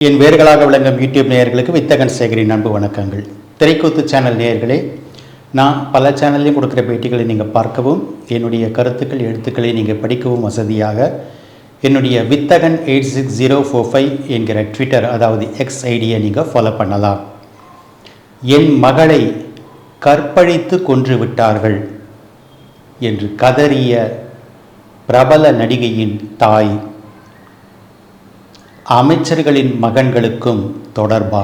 என் வேர்களாக விளங்கும் யூடியூப் நேயர்களுக்கு வித்தகன் சேகரின் அன்பு வணக்கங்கள். திரைக்கூத்து சேனல் நேயர்களே நான் பல சேனல்லையும் கொடுக்குற பேட்டிகளை நீங்கள் பார்க்கவும் என்னுடைய கருத்துக்கள் எழுத்துக்களை நீங்கள் படிக்கவும் வசதியாக என்னுடைய Vithagan eight six zero four five என்கிற ட்விட்டர் அதாவது எக்ஸ் ஐடியை நீங்கள் ஃபாலோ பண்ணலாம். என் மகளை கற்பழித்து கொன்று விட்டார்கள் என்று கதறிய பிரபல நடிகையின் தாய் அமைச்சர்களின் மகன்களுக்கும் தொடர்பா?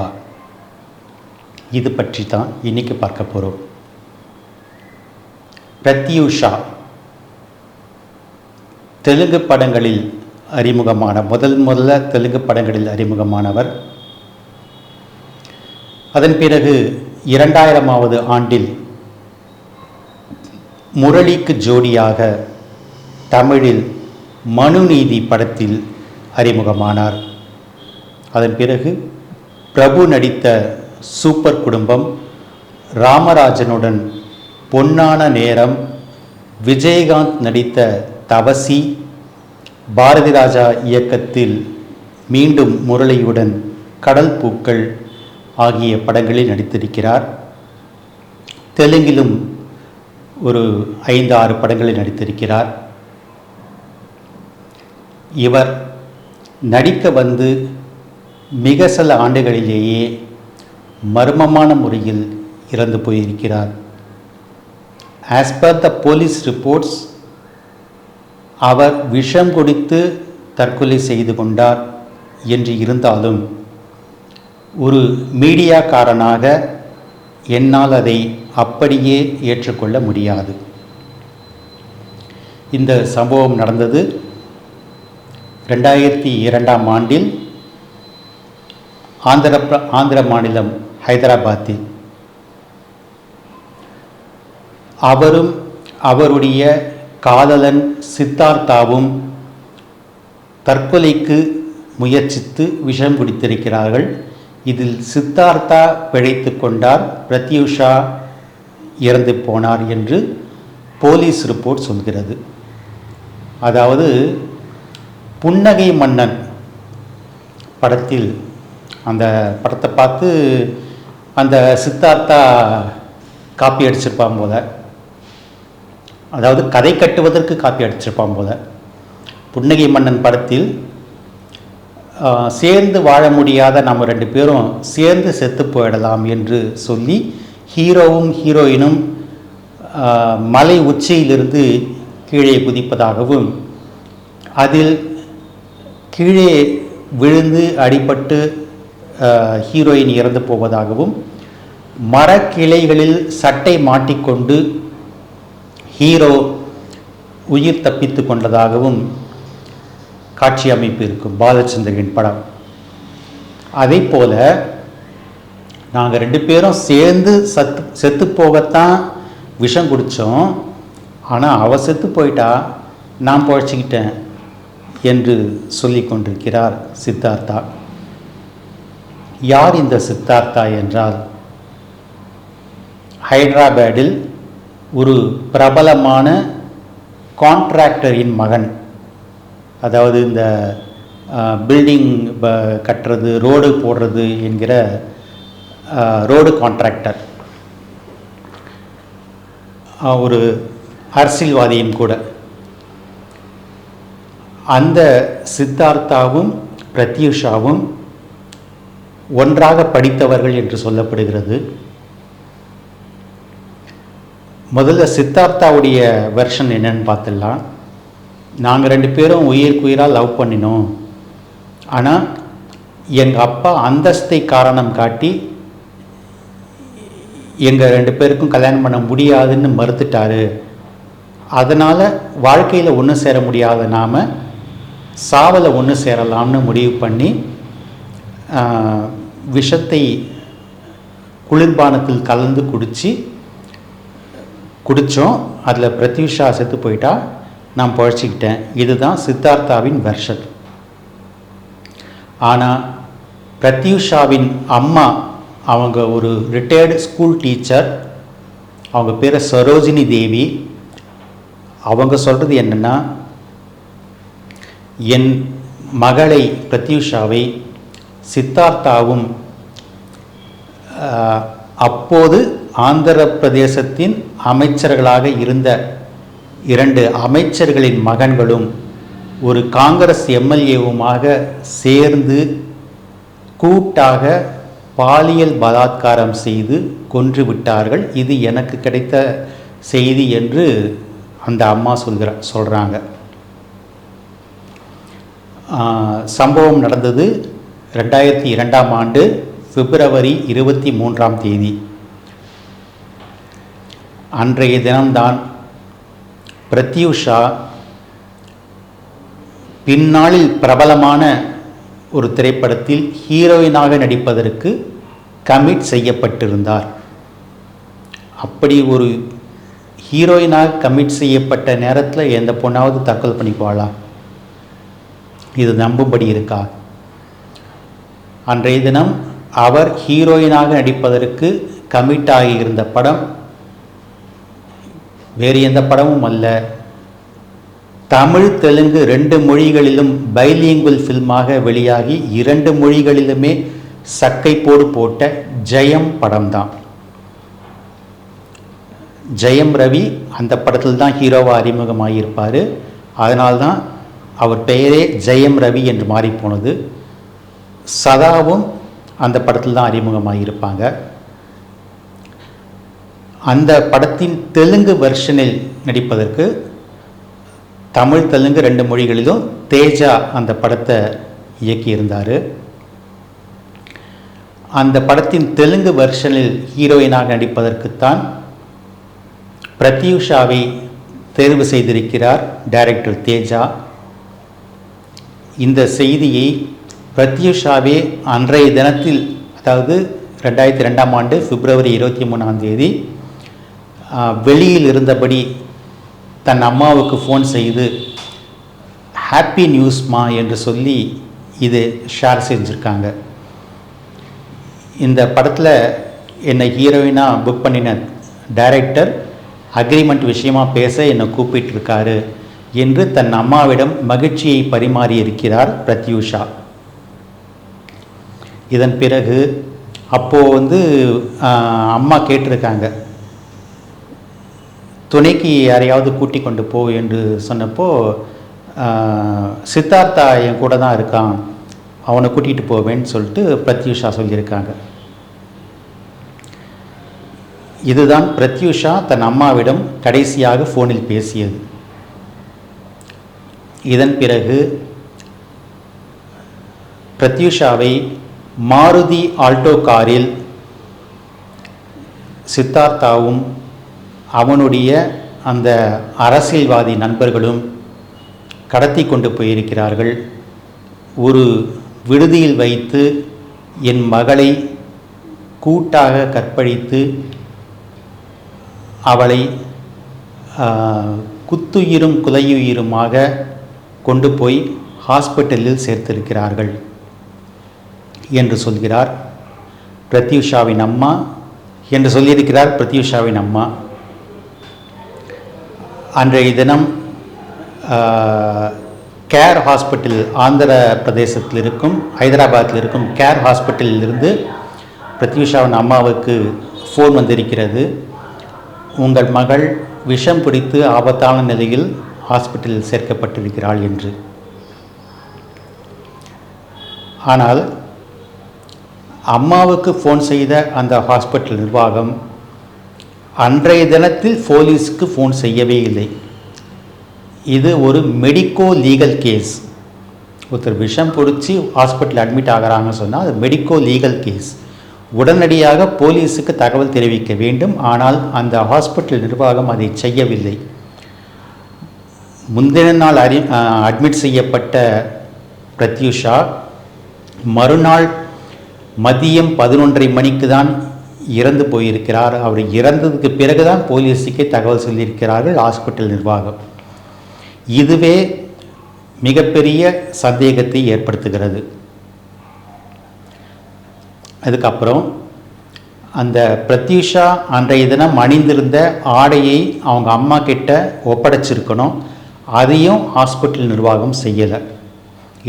இது பற்றி தான் இன்னைக்கு பார்க்க போகிறோம் பிரத்யூஷா தெலுங்கு படங்களில் அறிமுகமான முதல் முதல்ல தெலுங்கு படங்களில் அறிமுகமானவர். அதன் பிறகு இரண்டாயிரமாவது ஆண்டில் முரளிக்கு ஜோடியாக தமிழில் மனுநீதி படத்தில் அறிமுகமானார். அதன் பிறகு பிரபு நடித்த சூப்பர் குடும்பம் ராமராஜனுடன் பொன்னான நேரம் விஜயகாந்த் நடித்த தவசி பாரதி ராஜா இயக்கத்தில் மீண்டும் முரளியுடன் கடல் பூக்கள் ஆகிய படங்களில் நடித்திருக்கிறார். தெலுங்கிலும் ஒரு ஐந்து ஆறு படங்களில் நடித்திருக்கிறார். இவர் நடிக்க வந்து மிக சில ஆண்டுகளிலேயே மர்மமான முறையில் இறந்து போயிருக்கிறார். As per the police reports அவர் விஷம் குடித்து தற்கொலை செய்து கொண்டார் என்று இருந்தாலும் ஒரு மீடியாக்காரனாக என்னால் அதை அப்படியே ஏற்றுக்கொள்ள முடியாது. இந்த சம்பவம் நடந்தது ரெண்டாயிரத்தி இரண்டாம் ஆண்டில் ஆந்திர பிர- ஆந்திர மாநிலம் ஹைதராபாத்தில். அவரும் அவருடைய காதலன் சித்தார்த்தாவும் தற்கொலைக்கு முயற்சித்து விஷம் குடித்திருக்கிறார்கள். இதில் சித்தார்த்தா பிழைத்து கொண்டார். பிரத்யூஷா இறந்து போனார் என்று போலீஸ் ரிப்போர்ட் சொல்கிறது. அதாவது புன்னகை மன்னன் படத்தில் அந்த படத்தை பார்த்து அந்த சித்தார்த்தா காப்பி அடிச்சிருப்பான் போல. அதாவது கதை கட்டுவதற்கு காப்பி அடிச்சிருப்பான் போல. புன்னகை மன்னன் படத்தில் சேர்ந்து வாழ முடியாத நம்ம ரெண்டு பேரும் சேர்ந்து செத்து போயிடலாம் என்று சொல்லி ஹீரோவும் ஹீரோயினும் மலை உச்சியிலிருந்து கீழே குதிப்பதாகவும் அதில் கீழே விழுந்து அடிபட்டு ஹீரோயின் இறந்து போவதாகவும் மரக்கிளைகளில் சட்டை மாட்டிக்கொண்டு ஹீரோ உயிர் தப்பித்து கொண்டதாகவும் காட்சி அமைப்பு இருக்கும். பாலச்சந்தரின் படம். அதே போல நாங்கள் ரெண்டு பேரும் சேர்ந்து சத்து செத்து போகத்தான் விஷம் குடித்தோம் ஆனால் அவ செத்து போயிட்டா நான் பழச்சிக்கிட்டேன் என்று சொல்லி கொண்டிருக்கிறார் சித்தார்த்தா. யார் இந்த சித்தார்த்தா என்றால் ஹைதராபாடில் ஒரு பிரபலமான கான்ட்ராக்டரின் மகன். அதாவது இந்த பில்டிங் கட்டுறது ரோடு போடுறது என்கிற ரோடு கான்ட்ராக்டர். ஒரு அரசியல்வாதியும் கூட. அந்த சித்தார்த்தாவும் பிரத்யூஷாவும் ஒன்றாக படித்தவர்கள் என்று சொல்லப்படுகிறது. முதல்ல சித்தார்த்தாவுடைய வெர்ஷன் என்னன்னு பார்த்துடலாம். நாங்கள் ரெண்டு பேரும் உயிருக்கு உயிராக லவ் பண்ணினோம். ஆனால் எங்கள் அப்பா அந்தஸ்தை காரணம் காட்டி எங்கள் ரெண்டு பேருக்கும் கல்யாணம் பண்ண முடியாதுன்னு மறுத்துட்டாரு. அதனால் வாழ்க்கையில் ஒன்று சேர முடியாத நாம் சாவலை ஒன்று சேரலாம்னு முடிவு பண்ணி விஷத்தை குளிர்பானத்தில் கலந்து குடித்து குடித்தோம் அதில் பிரத்யூஷா செத்து போயிட்டா நான் பழச்சிக்கிட்டேன். இதுதான் சித்தார்த்தாவின் வெர்ஷன் ஆனால் பிரத்யூஷாவின் அம்மா அவங்க ஒரு ரிட்டையர்டு ஸ்கூல் டீச்சர் அவங்க பேர் சரோஜினி தேவி. அவங்க சொல்கிறது என்னென்னா என் மகளை பிரத்யூஷாவை சித்தார்த்தாவும் அப்போது ஆந்திர பிரதேசத்தின் அமைச்சர்களாக இருந்த இரண்டு அமைச்சர்களின் மகன்களும் ஒரு காங்கிரஸ் எம்எல்ஏவுமாக சேர்ந்து கூட்டாக பாலியல் பலாத்காரம் செய்து கொன்று விட்டார்கள். இது எனக்கு கிடைத்த செய்தி என்று அந்த அம்மா சொல்கிற சொல்கிறாங்க சம்பவம் நடந்தது. ரெண்டாயிரத்தி இரண்டாம் ஆண்டு பிப்ரவரி இருபத்தி மூன்றாம் தேதி. அன்றைய தினம்தான் பிரத்யூஷா பின்னாளில் பிரபலமான ஒரு திரைப்படத்தில் ஹீரோயினாக நடிப்பதற்கு கமிட் செய்யப்பட்டிருந்தார். அப்படி ஒரு ஹீரோயினாக கமிட் செய்யப்பட்ட நேரத்தில் எந்த பொண்ணாவது தற்கொலை பண்ணிக்குவாளா? இது நம்பும்படி இருக்கா? அன்றைய தினம் அவர் ஹீரோயினாக நடிப்பதற்கு கமிட் ஆகியிருந்த படம் வேறு எந்த படமும் அல்ல. தமிழ் தெலுங்கு ரெண்டு மொழிகளிலும் பைலிங்குவல் ஃபில்மாக வெளியாகி இரண்டு மொழிகளிலுமே சக்கை போடு போட்ட ஜெயம் படம்தான். ஜெயம் ரவி அந்த படத்தில் தான் ஹீரோவாக அறிமுகமாகியிருப்பார். அதனால்தான் அவர் பெயரே ஜெயம் ரவி என்று மாறிப்போனது. சதாவும் அந்த படத்தில் தான் அறிமுகமாக இருப்பாங்க. அந்த படத்தின் தெலுங்கு வெர்ஷனில் நடிப்பதற்கு தமிழ் தெலுங்கு ரெண்டு மொழிகளிலும் தேஜா அந்த படத்தை இயக்கியிருந்தார். அந்த படத்தின் தெலுங்கு வெர்ஷனில் ஹீரோயினாக நடிப்பதற்குத்தான் பிரத்யூஷாவை தேர்வு செய்திருக்கிறார் டைரக்டர் தேஜா. இந்த செய்தியை பிரத்யூஷாவே அன்றைய தினத்தில் அதாவது ரெண்டாயிரத்தி ரெண்டாம் ஆண்டு பிப்ரவரி இருபத்தி மூணாம் தேதி வெளியில் இருந்தபடி தன் அம்மாவுக்கு ஃபோன் செய்து ஹாப்பி நியூஸ்மா என்று சொல்லி இது ஷேர் செஞ்சுருக்காங்க. இந்த படத்தில் என்னை ஹீரோயினாக புக் பண்ணின டைரக்டர் அக்ரிமெண்ட் விஷயமா பேச என்னை கூப்பிட்டிருக்காரு என்று தன் அம்மாவிடம் மகிழ்ச்சியை பரிமாறியிருக்கிறார் பிரத்யூஷா. இதன் பிறகு அப்போது வந்து அம்மா கேட்டிருக்காங்க துணைக்கு யாரையாவது கூட்டி கொண்டு போ என்று சொன்னப்போ சித்தார்த்தா என் கூட தான் இருக்கான் அவனை கூட்டிகிட்டு போவேன்னு சொல்லிட்டு பிரத்யூஷா சொல்லியிருக்காங்க. இதுதான் பிரத்யூஷா தன் அம்மாவிடம் கடைசியாக ஃபோனில் பேசியது. இதன் பிறகு பிரத்யூஷாவை மாருதி ஆல்டோ காரில் சித்தார்த்தாவும் அவனுடைய அந்த அரசியல்வாதி நண்பர்களும் கடத்தி கொண்டு போயிருக்கிறார்கள். ஒரு விடுதியில் வைத்து என் மகளை கூட்டாக கற்பழித்து அவளை குத்துயிரும் குலையுயிருமாக கொண்டு போய் ஹாஸ்பிட்டலில் சேர்த்திருக்கிறார்கள். என்று சொல்கிறார். பிரத்யூஷாவின் அம்மா என்று சொல்லியிருக்கிறார் பிரத்யூஷாவின் அம்மா. அன்றைய தினம் கேர் ஹாஸ்பிட்டல் ஆந்திர பிரதேசத்தில் இருக்கும் ஹைதராபாத்தில் இருக்கும் கேர் ஹாஸ்பிட்டலில் இருந்து பிரத்யூஷாவின் அம்மாவுக்கு ஃபோன் வந்திருக்கிறது. உங்கள் மகள் விஷம் பிடித்து ஆபத்தான நிலையில் ஹாஸ்பிட்டலில் சேர்க்கப்பட்டிருக்கிறாள் என்று. ஆனால் அம்மாவுக்கு ஃபோன் செய்த அந்த ஹாஸ்பிட்டல் நிர்வாகம் அன்றைய தினத்தில் போலீஸுக்கு ஃபோன் செய்யவே இல்லை. இது ஒரு மெடிக்கோ லீகல் கேஸ் ஒருத்தர் விஷம் பிடிச்சி ஹாஸ்பிட்டல் அட்மிட் ஆகிறாங்கன்னு சொன்னால் அது மெடிக்கோ லீகல் கேஸ் உடனடியாக போலீஸுக்கு தகவல் தெரிவிக்க வேண்டும். ஆனால் அந்த ஹாஸ்பிட்டல் நிர்வாகம் அதை செய்யவில்லை. முந்தின நாள் அறி அட்மிட் செய்யப்பட்ட பிரத்யூஷா மறுநாள் மதியம் பதினொன்றரை மணிக்கு தான் இறந்து போயிருக்கிறார். அவர் இறந்ததுக்கு பிறகு தான் போலீஸுக்கே தகவல் சொல்லியிருக்கிறார்கள் ஹாஸ்பிட்டல் நிர்வாகம். இதுவே மிகப்பெரிய சந்தேகத்தை ஏற்படுத்துகிறது. அதுக்கப்புறம் அந்த பிரத்யூஷா அன்றைய தினம் அணிந்திருந்த ஆடையை அவங்க அம்மா கிட்ட ஒப்படைச்சிருக்கணும். அதையும் ஹாஸ்பிட்டல் நிர்வாகம் செய்யலை.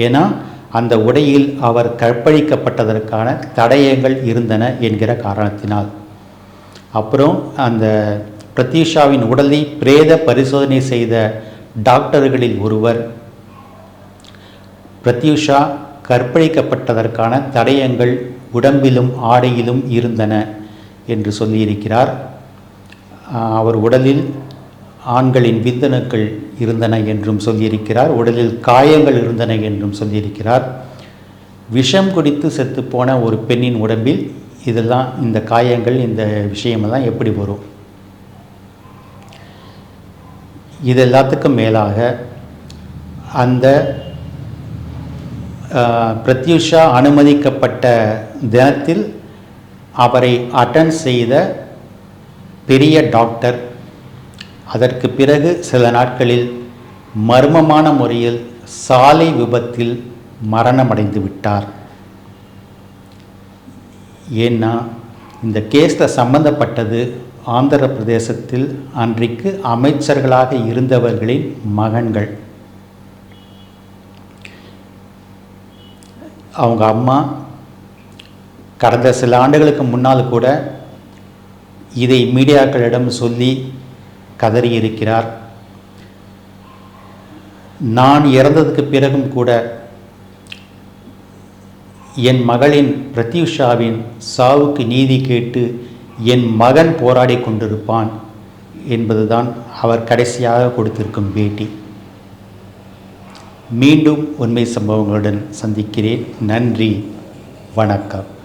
ஏன்னா அந்த உடையில் அவர் கற்பழிக்கப்பட்டதற்கான தடயங்கள் இருந்தன என்கிற காரணத்தினால். அப்புறம் அந்த பிரத்யூஷாவின் உடலை பிரேத பரிசோதனை செய்த டாக்டர்களில் ஒருவர் பிரத்யூஷா கற்பழிக்கப்பட்டதற்கான தடயங்கள் உடம்பிலும் ஆடையிலும் இருந்தன என்று சொல்லியிருக்கிறார். அவர் உடலில் ஆண்களின் விந்தணுக்கள் இருந்தன என்றும் சொல்லியிருக்கிறார். உடலில் காயங்கள் இருந்தன என்றும் சொல்லியிருக்கிறார். விஷம் குடித்து செத்துப்போன ஒரு பெண்ணின் உடம்பில் இதெல்லாம் இந்த காயங்கள் இந்த விஷயமெல்லாம் எப்படி வரும்? இது எல்லாத்துக்கும் மேலாக அந்த பிரத்யூஷா அனுமதிக்கப்பட்ட தினத்தில் அவரை அட்டன் செய்த பெரிய டாக்டர் அதற்கு பிறகு சில நாட்களில் மர்மமான முறையில் சாலை விபத்தில் மரணமடைந்து விட்டார். ஏன்னா இந்த கேஸில் சம்பந்தப்பட்டது ஆந்திர பிரதேசத்தில் அன்றைக்கு அமைச்சர்களாக இருந்தவர்களின் மகன்கள். அவங்க அம்மா கடந்த சில ஆண்டுகளுக்கு முன்னால் கூட இதை மீடியாக்களிடம் சொல்லி கதறியிருக்கிறார். நான் இறந்ததுக்கு பிறகும் கூட என் மகளின் பிரத்யூஷாவின் சாவுக்கு நீதி கேட்டு என் மகன் போராடி கொண்டிருப்பான் என்பதுதான் அவர் கடைசியாக கொடுத்திருக்கும் பேட்டி. மீண்டும் உண்மை சம்பவங்களுடன் சந்திக்கிறேன். நன்றி. வணக்கம்.